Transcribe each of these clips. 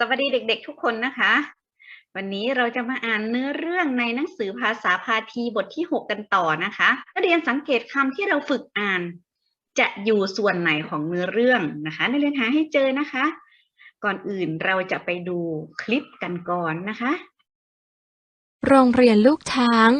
สวัสดีเด็ก ๆ ทุกคนนะคะ วันนี้เราจะมาอ่านเนื้อเรื่องในหนังสือภาษาพาทีบทที่ 6 กันต่อนะคะนักเรียนสังเกตคำที่เราฝึกอ่าน จะอยู่ส่วนไหนของเนื้อเรื่องนะคะนักเรียนหาให้เจอนะคะ ก่อนอื่นเราจะไปดูคลิปกันก่อนนะคะ โรงเรียนลูกช้าง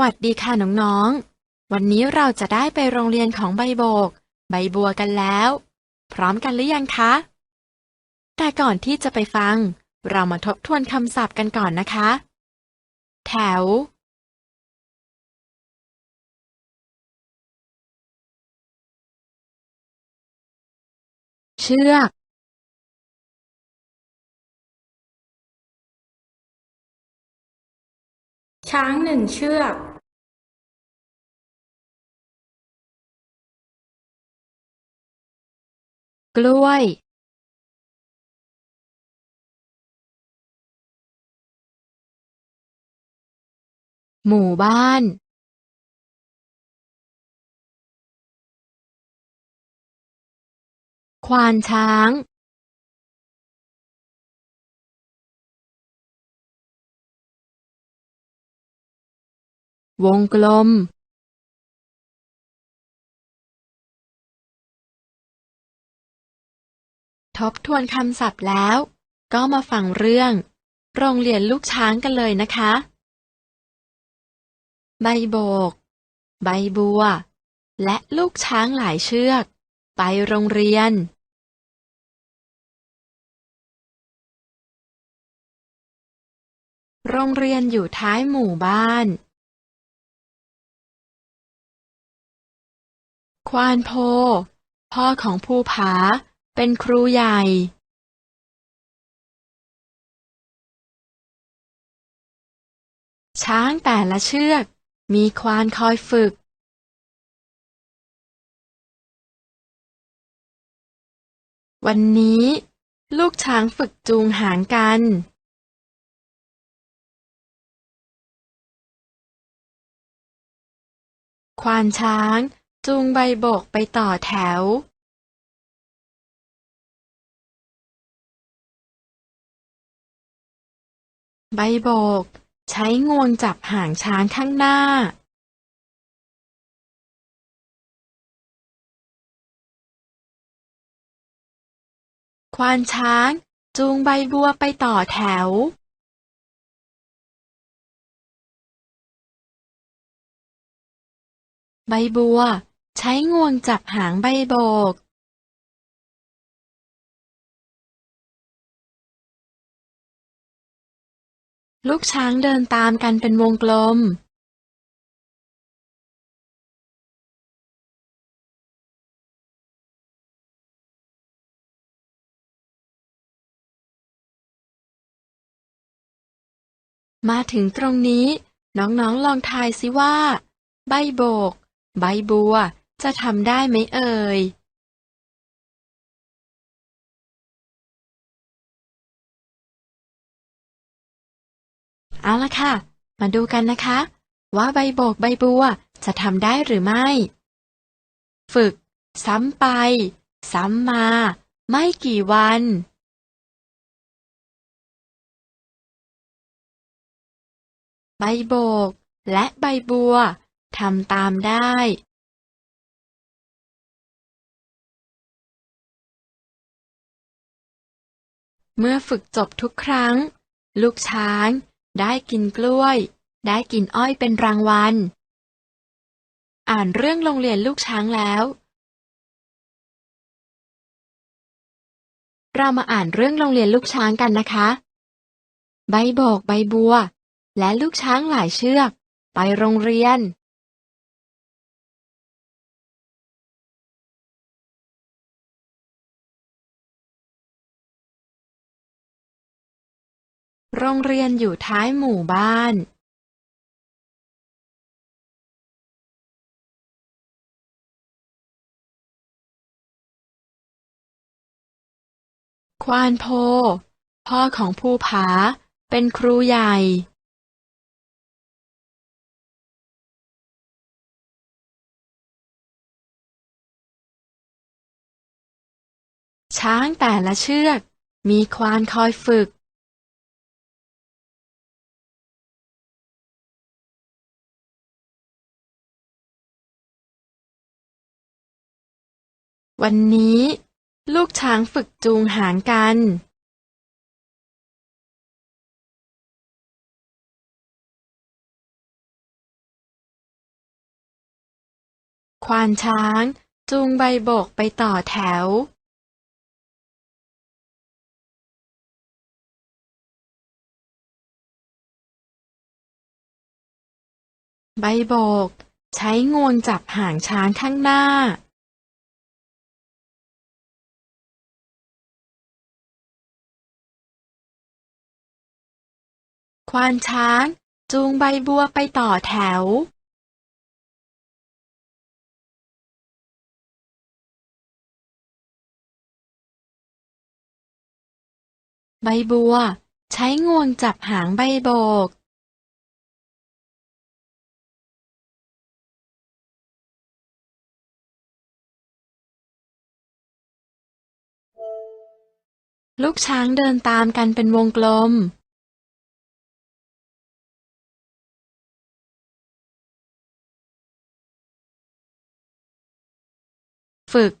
วัสดีค่ะน้องๆ วันนี้เราจะได้ไปโรงเรียนของใบโบก ใบบัวกันแล้ว พร้อมกันหรือยังคะ แต่ก่อนที่จะไปฟัง เรามาทบทวนคำศัพท์กันก่อนนะคะ แถว เชือก ช้างหนึ่งเชือกกล้วย หมู่บ้าน ควานช้าง วงกลมทบทวนคำศัพท์แล้ว ก็มาฟังเรื่อง โรงเรียนลูกช้างกันเลยนะคะ ใบโบก ใบบัว และลูกช้างหลายเชือก ไปโรงเรียน โรงเรียนอยู่ท้ายหมู่บ้าน ควานโพ พ่อของภูผา เป็นครูใหญ่ ช้างแต่ละเชือก มีควานคอยฝึก วันนี้ ลูกช้างฝึกจูงหางกันควานช้าง จูงใบโบกไปต่อแถวใบโบก ใช้งวงจับหางช้างข้างหน้า ควานช้าง จูงใบบัวไปต่อแถว ใบบัว ใช้งวงจับหางใบโบกลูกช้างเดินตามกันเป็นวงกลม มาถึงตรงนี้ น้องๆลองทายสิว่า ใบโบก ใบบัว จะทำได้ไหมเอ่ยเอาละค่ะ มาดูกันนะคะ ว่าใบโบกใบบัวจะทำได้หรือไม่ ฝึก ซ้ำไป ซ้ำมา ไม่กี่วัน ใบโบก และใบบัวทำตามได้ เมื่อฝึกจบทุกครั้ง ลูกช้าง ได้กินกล้วย ได้กินอ้อยเป็นรางวัล อ่านเรื่องโรงเรียนลูกช้างแล้ว เรามาอ่านเรื่องโรงเรียนลูกช้างกันนะคะ ใบโบกใบบัว และลูกช้างหลายเชือก ไปโรงเรียน โรงเรียนอยู่ท้ายหมู่บ้านควานโพ พ่อของภูผา เป็นครูใหญ่ ช้างแต่ละเชือก มีควานคอยฝึก วันนี้ ลูกช้างฝึกจูงหางกัน ควานช้างจูงใบโบกไปต่อแถว ใบโบก ใช้งวงจับหางช้างข้างหน้า ควานช้าง จูงใบบัวไปต่อแถวใบบัว ใช้งวงจับหางใบโบก ลูกช้างเดินตามกันเป็นวงกลม ฝึก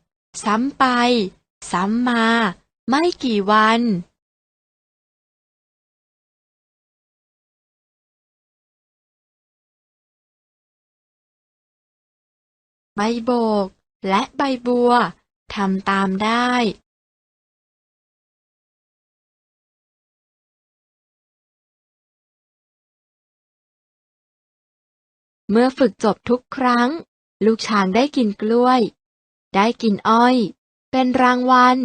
ซ้ำไป ซ้ำมา ไม่กี่วัน ใบโบก และใบบัวทำตามได้เมื่อฝึกจบทุกครั้ง ลูกช้างได้กินกล้วย ได้กินอ้อย เป็นรางวัล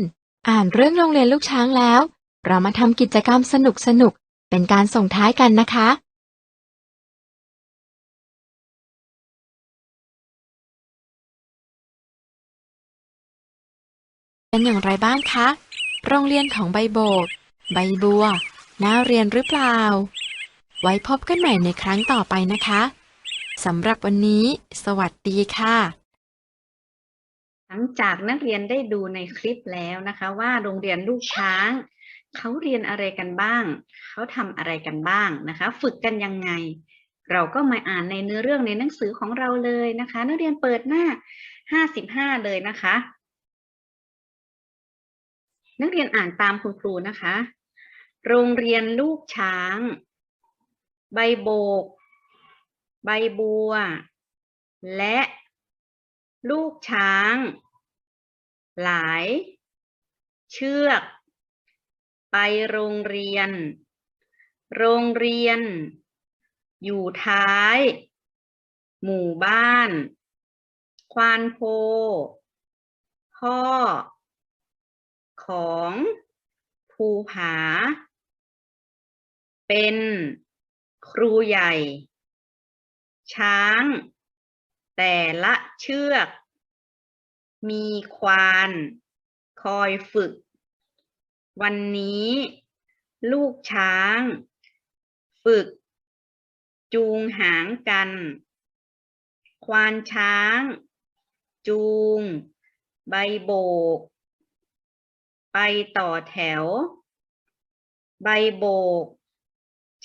อ่านเรื่องโรงเรียนลูกช้างแล้ว เรามาทำกิจกรรมสนุกๆเป็นการส่งท้ายกันนะคะ เป็นอย่างไรบ้างคะ โรงเรียนของใบโบก ใบบัว น่าเรียนหรือเปล่า ไว้พบกันใหม่ในครั้งต่อไปนะคะ สำหรับวันนี้ สวัสดีค่ะ หลังจากนักเรียนได้ดูในคลิปแล้วนะคะว่าโรงเรียนลูกช้างเขาเรียนอะไรกันบ้าง เขาทำอะไรกันบ้างนะคะ ฝึกกันยังไง เราก็มาอ่านในเนื้อเรื่องในหนังสือของเราเลยนะคะ นักเรียนเปิดหน้าห้าสิบห้าเลยนะคะ นักเรียนอ่านตามคุณครูนะคะ โรงเรียนลูกช้าง ใบโบก ใบบัว และ ลูกช้าง หลาย เชือก ไปโรงเรียน โรงเรียน อยู่ท้าย หมู่บ้าน ควานโพ พ่อ ของ ภูผา เป็นครูใหญ่ ช้าง แต่ละ เชือก มีควาน คอยฝึก วันนี้ ลูกช้าง ฝึก จูงหางกัน ควานช้าง จูง ใบโบก ไปต่อแถว ใบโบก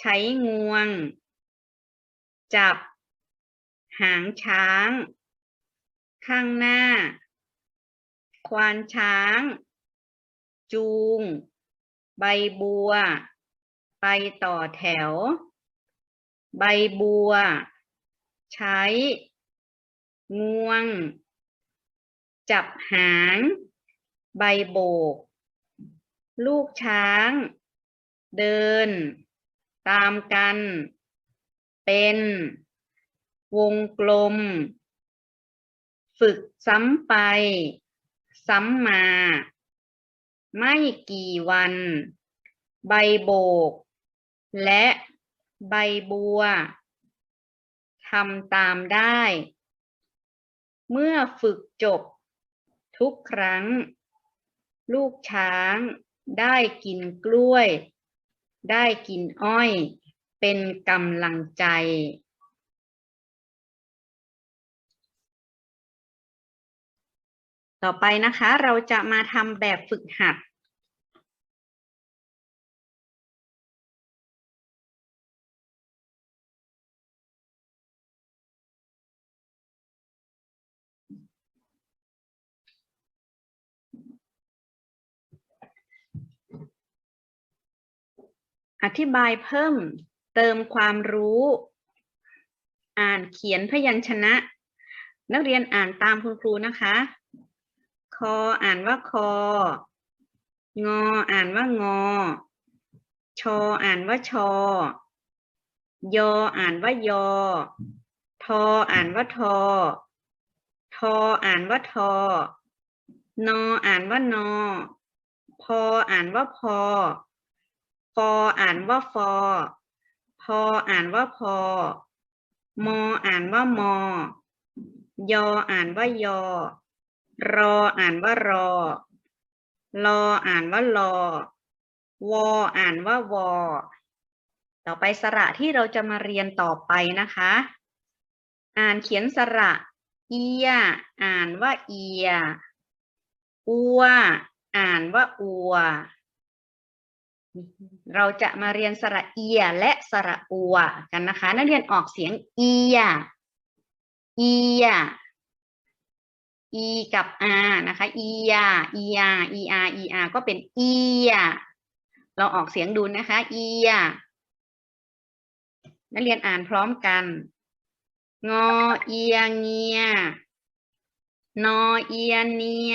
ใช้งวง จับหางช้าง ข้างหน้า ควานช้าง จูง ใบบัว ไปต่อแถว ใบบัว ใช้ งวง จับหาง ใบโบก ลูกช้าง เดิน ตามกัน เป็น วงกลม ฝึกซ้ำไป ซ้ำมา ไม่กี่วัน ใบโบก และใบบัวทำตามได้ เมื่อฝึกจบทุกครั้ง ลูกช้างได้กินกล้วย ได้กินอ้อย เป็นกำลังใจ ต่อไปนะคะเราจะมาทำแบบฝึกหัด อธิบายเพิ่มเติมความรู้ อ่านเขียนพยัญชนะ นักเรียนอ่านตามคุณครูนะคะ คออ่านว่าคอ งออ่านว่างอ ชออ่านว่าชอ ยออ่านว่ายอ ทออ่านว่าทอ ทออ่านว่าทอ นออ่านว่านอ พออ่านว่าพอ ฟออ่านว่าฟอ พออ่านว่าพอ มออ่านว่ามอ ยออ่านว่ายอ รออ่านว่ารอลออ่านว่าลอวออ่านว่าวอ ต่อไปสระที่เราจะมาเรียนต่อไปนะคะ อ่านเขียนสระ เอีย อ่านว่าเอีย อัว อ่านว่าอัว เราจะมาเรียนสระเอียและสระอัวกันนะคะ นักเรียนออกเสียงเอีย เอีย อีกับอานะคะเอียเอียอีอาอีอาก็เป็นเอียเราออกเสียงดูนะคะเอียนักเรียนอ่านพร้อมกัน งอเอียเงีย นอเอียเนีย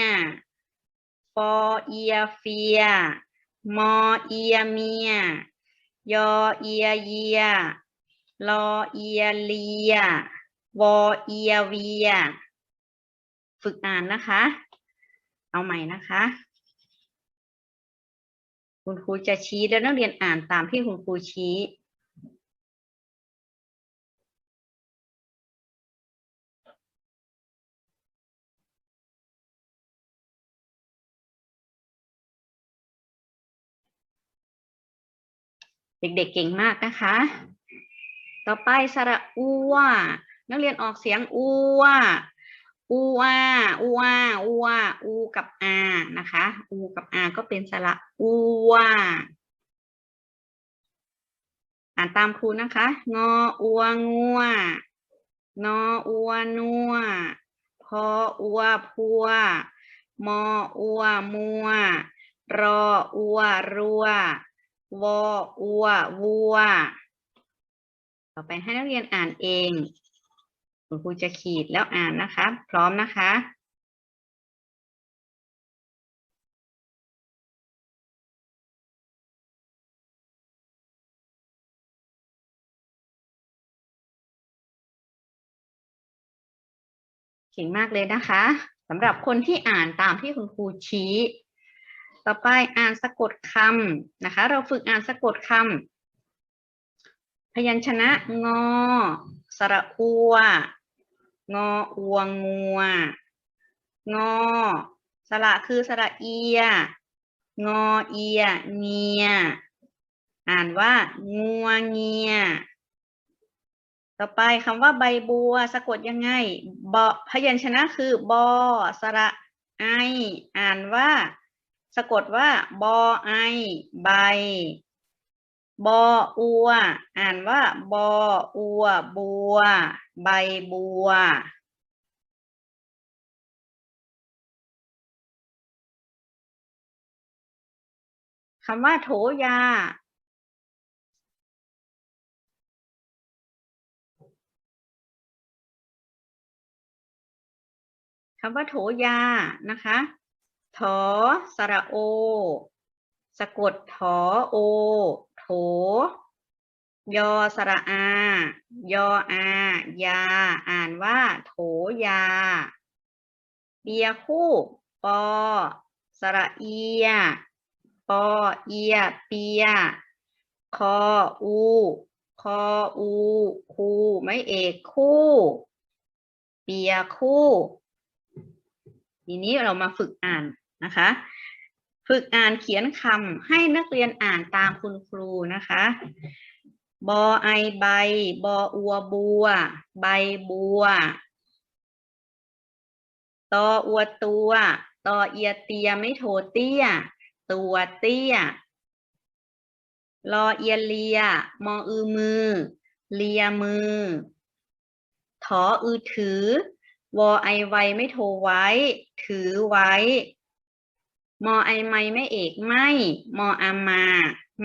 ฟอเอียเฟีย มอเอียเมีย ยอเอียเยีย ลอเอียเลีย วอเอียเวีย ฝึกอ่านนะคะ เอาใหม่นะคะ คุณครูจะชี้แล้วนักเรียนอ่านตามที่คุณครูชี้เด็กๆเก่งมากนะคะ ต่อไปสระอัวนักเรียนออกเสียงอัว อัวอัวอัวอูกับอานะคะอูกับอาก็เป็นสระอัวอ่านตามครูนะคะ งออัวงัวนออัวนัวพออัวพัว มออัวมัว รออัวรัว วออัววัว ต่อไปให้นักเรียนอ่านเอง คุณครูจะขีดแล้วอ่านนะคะ พร้อมนะคะ เก่งมากเลยนะคะสำหรับคนที่อ่านตามที่คุณครูชี้ ต่อไปอ่านสะกดคำนะคะ เราฝึกอ่านสะกดคำพยัญชนะงอ สระอัว งออัวงัว งอ สระคือสระเอีย งอเอีย เงีย อ่านว่า งัวเงีย ต่อไปคำว่าใบบัว สะกดยังไงบอพยัญชนะคือบอสระไอ อ่านว่า สะกดว่าบอไอ ใบ บออัว อ่านว่าบออัว บัว ใบบัว คำว่าโถยา คำว่าโถยา นะคะ ถอสระโอ สะกดถอโอ โถ ยอสระอา ยออา ยา อ่านว่า โถยาเปียคู่ปอ สระเอีย ปอเอีย เปีย คออู คออู คูไม่เอกคู่ เปียคู่ ทีนี้เรามาฝึกอ่านนะคะ ฝึกอ่านเขียนคำให้นักเรียนอ่านตามคุณครูนะคะ บอไอใบ บออัวบัว ใบบัว ตออัวตัว ตอเอียเตียไม่โทเตี้ย ตัวเตี้ย รอเอียเลีย มออือมือ เลียมือ ถออือถือ วอไอไวไม่โทไว้ ถือไว้ มอไอไม่ไม่เอกไม่ มออามา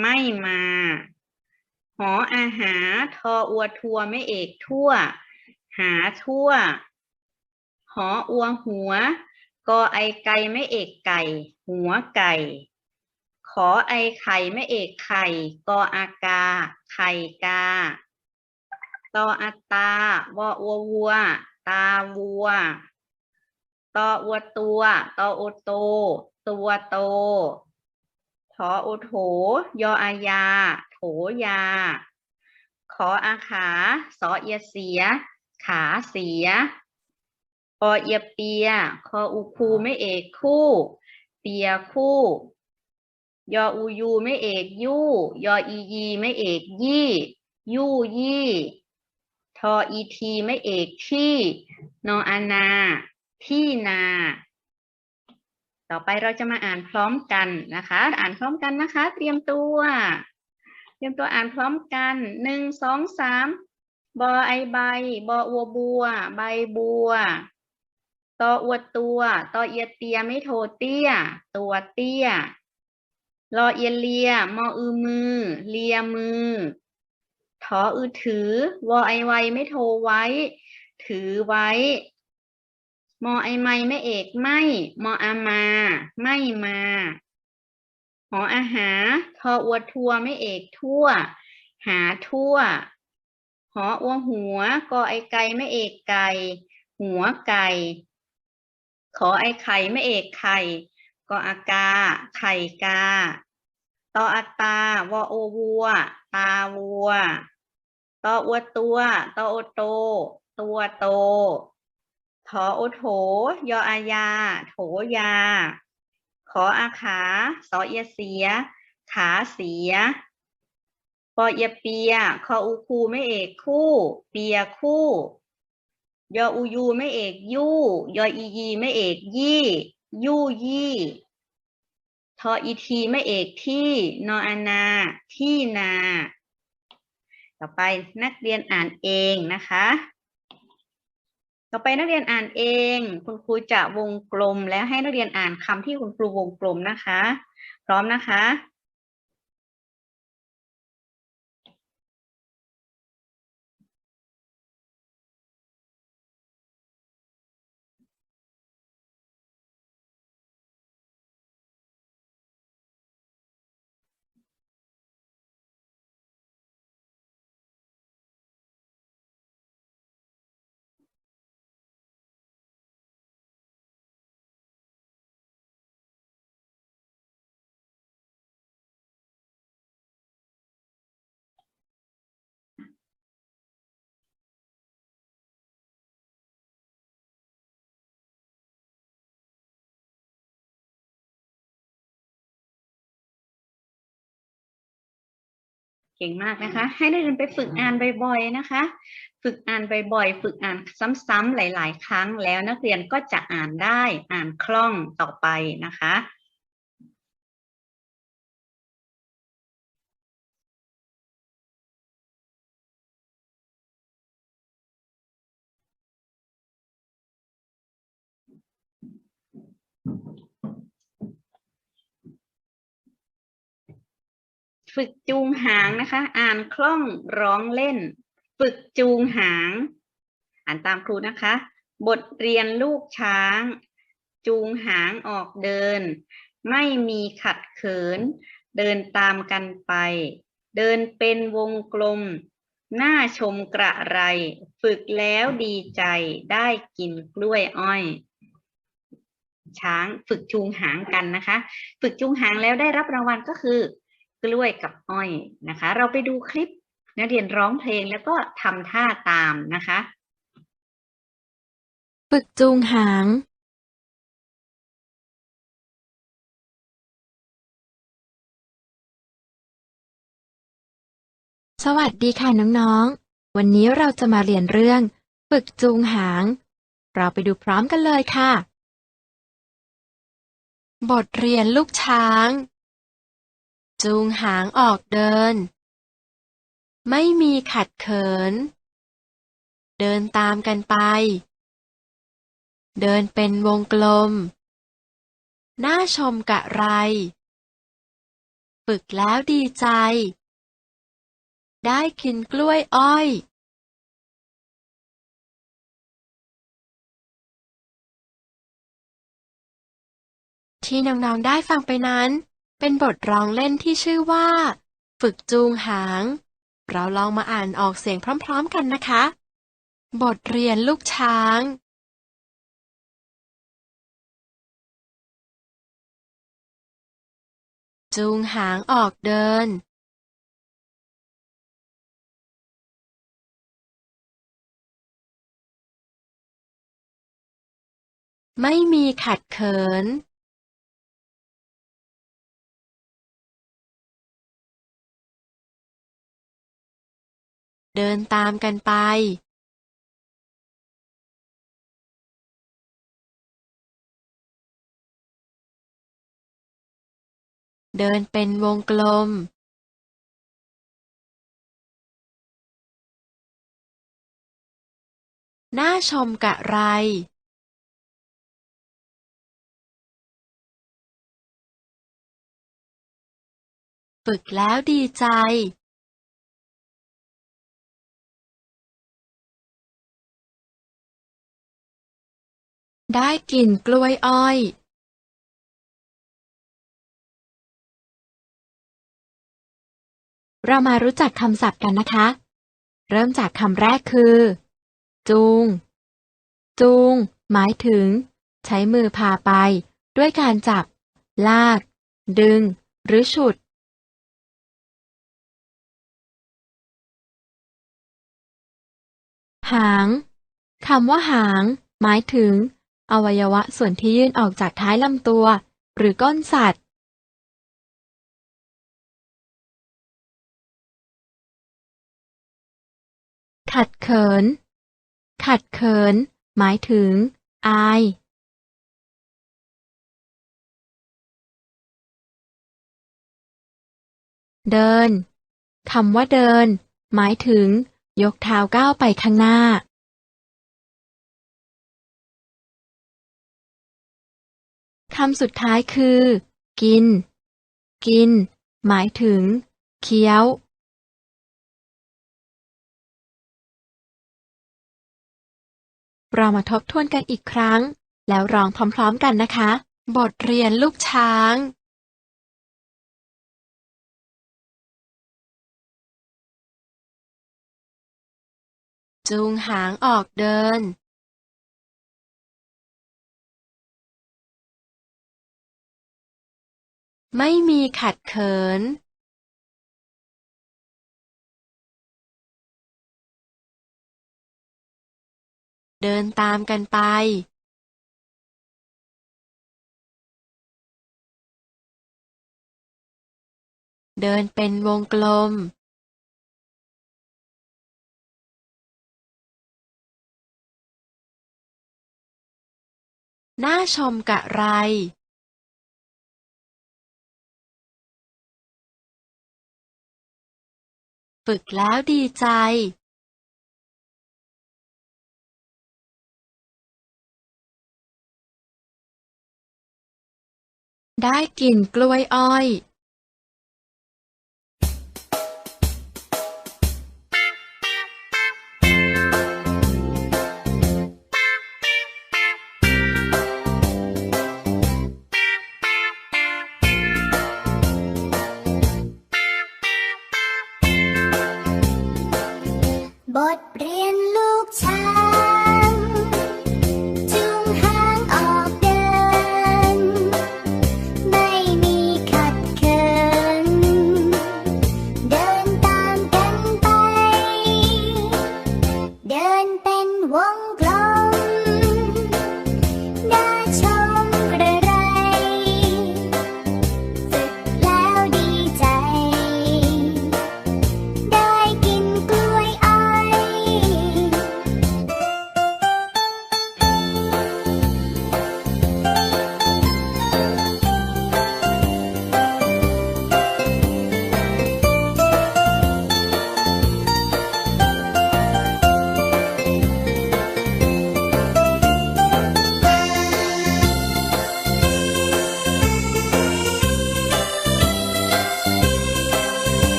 ไม่มาหออาหา ทออัวทัวไม่เอกทั่ว หาทั่ว หออัวหัว กอไอไก่ไม่เอกไก่ หัวไก่ ขอไอไข่ไม่เอกไข่ กออากา ไข่กา ตออัตาวออัววัว ตาวัว ตออัวตัว ตอโอโต ตัวโตทอโอโถ ยออายา โถยา ขออาขา สอเอียเสีย ขาเสียอเอียเปีย คออูคูไม่เอกคู่ เปียคู่ ยออูยูไม่เอกยู่ ยออียีไม่เอกยี่ ยู่ยี่ ทออีทีไม่เอกที่ นออานา ที่นา ต่อไปเราจะมาอ่านพร้อมกันนะคะ อ่านพร้อมกันนะคะ เตรียมตัว เตรียมตัวอ่านพร้อมกันหนึ่งสองสามบอไอใบบออัวบัว ใบบัวตออวดตัวตอเอียเตียไม่โทเตี้ย ตัวเตี้ยรอเอียเลีย มออือมือ เลียมือถออือถือ วอไอไวไม่โทไว้ ถือไว้ มอไอไม่ไม่เอกไม่ มออามา ไม่มาหออาหาทออวดทัวไม่เอกทั่ว หาทั่ว หออัวหัวกอไอไก่ไม่เอกไก่หัวไก่ ขอไอไข่ไม่เอกไข่กออากา ไข่กาตออัตาวอโอวัว ตาวัวตออัวตัวตอโอโต ตัวโต ทอโอโถ ยออายา โถยา ขออาขา สอเอียเสีย ขาเสีย ปอเอียเปีย คออูคูไม่เอกคู่ เปียคู่ ยออูยูไม่เอกยู่ ยออียีไม่เอกยี่ ยู่ยี่ทออีทีไม่เอกที่ นออานา ที่นา ต่อไปนักเรียนอ่านเองนะคะ ต่อไปนักเรียนอ่านเอง คุณครูจะวงกลมแล้วให้นักเรียนอ่านคำที่คุณครูวงกลมนะคะ พร้อมนะคะ ก่งมากนะคะ ให้นักเรียนไปฝึกอ่านบ่อยๆนะคะ ฝึกอ่านบ่อยๆ ฝึกอ่านซ้ำๆหลาย ๆ ครั้งแล้วนักเรียนก็จะอ่านได้อ่านคล่องต่อไปนะคะ ฝึกจูงหางนะคะ อ่านคล่องร้องเล่น ฝึกจูงหาง อ่านตามครูนะคะ บทเรียนลูกช้าง จูงหางออกเดิน ไม่มีขัดเขิน เดินตามกันไป เดินเป็นวงกลม หน่าชมกระไร ฝึกแล้วดีใจได้กินกล้วยอ้อยช้างฝึกจูงหางกันนะคะ ฝึกจูงหางแล้วได้รับรางวัลก็คือ กล้วยกับอ้อยนะคะ เราไปดูคลิปนักเรียนร้องเพลงแล้วก็ทำท่าตามนะคะฝึกจูงหาง สวัสดีค่ะน้องๆ วันนี้เราจะมาเรียนเรื่อง ฝึกจูงหาง เราไปดูพร้อมกันเลยค่ะ บทเรียนลูกช้าง จูงหางออกเดิน ไม่มีขัดเขิน เดินตามกันไป เดินเป็นวงกลม น่าชมกะไร ฝึกแล้วดีใจ ได้กินกล้วยอ้อยที่น้องๆได้ฟังไปนั้น เป็นบทร้องเล่นที่ชื่อว่า ฝึกจูงหาง เราลองมาอ่านออกเสียงพร้อมๆกันนะคะ บทเรียนลูกช้าง จูงหางออกเดิน ไม่มีขัดเขิน เดินตามกันไปเดินเป็นวงกลม น่าชมกะไร ฝึกแล้วดีใจ ได้กินกล้วยอ้อยเรามารู้จักคำศัพท์กันนะคะ เริ่มจากคำแรกคือ จูง จูง หมายถึง ใช้มือพาไป ด้วยการจับ ลาก ดึง หรือฉุด หาง คำว่าหาง หมายถึง อวัยวะส่วนที่ยื่นออกจากท้ายลำตัว หรือก้นสัตว์ ขัดเขิน ขัดเขิน หมายถึง อาย เดิน คำว่าเดิน หมายถึง ยกเท้าก้าวไปข้างหน้า คำสุดท้ายคือ กิน กิน หมายถึง เคี้ยว เรามาทบทวนกันอีกครั้ง แล้วร้องพร้อมๆกันนะคะ บทเรียนลูกช้าง จูงหางออกเดิน ไม่มีขัดเขิน เดินตามกันไป เดินเป็นวงกลม น่าชมกะไร ฝึกแล้วดีใจได้กินกล้วยอ้อย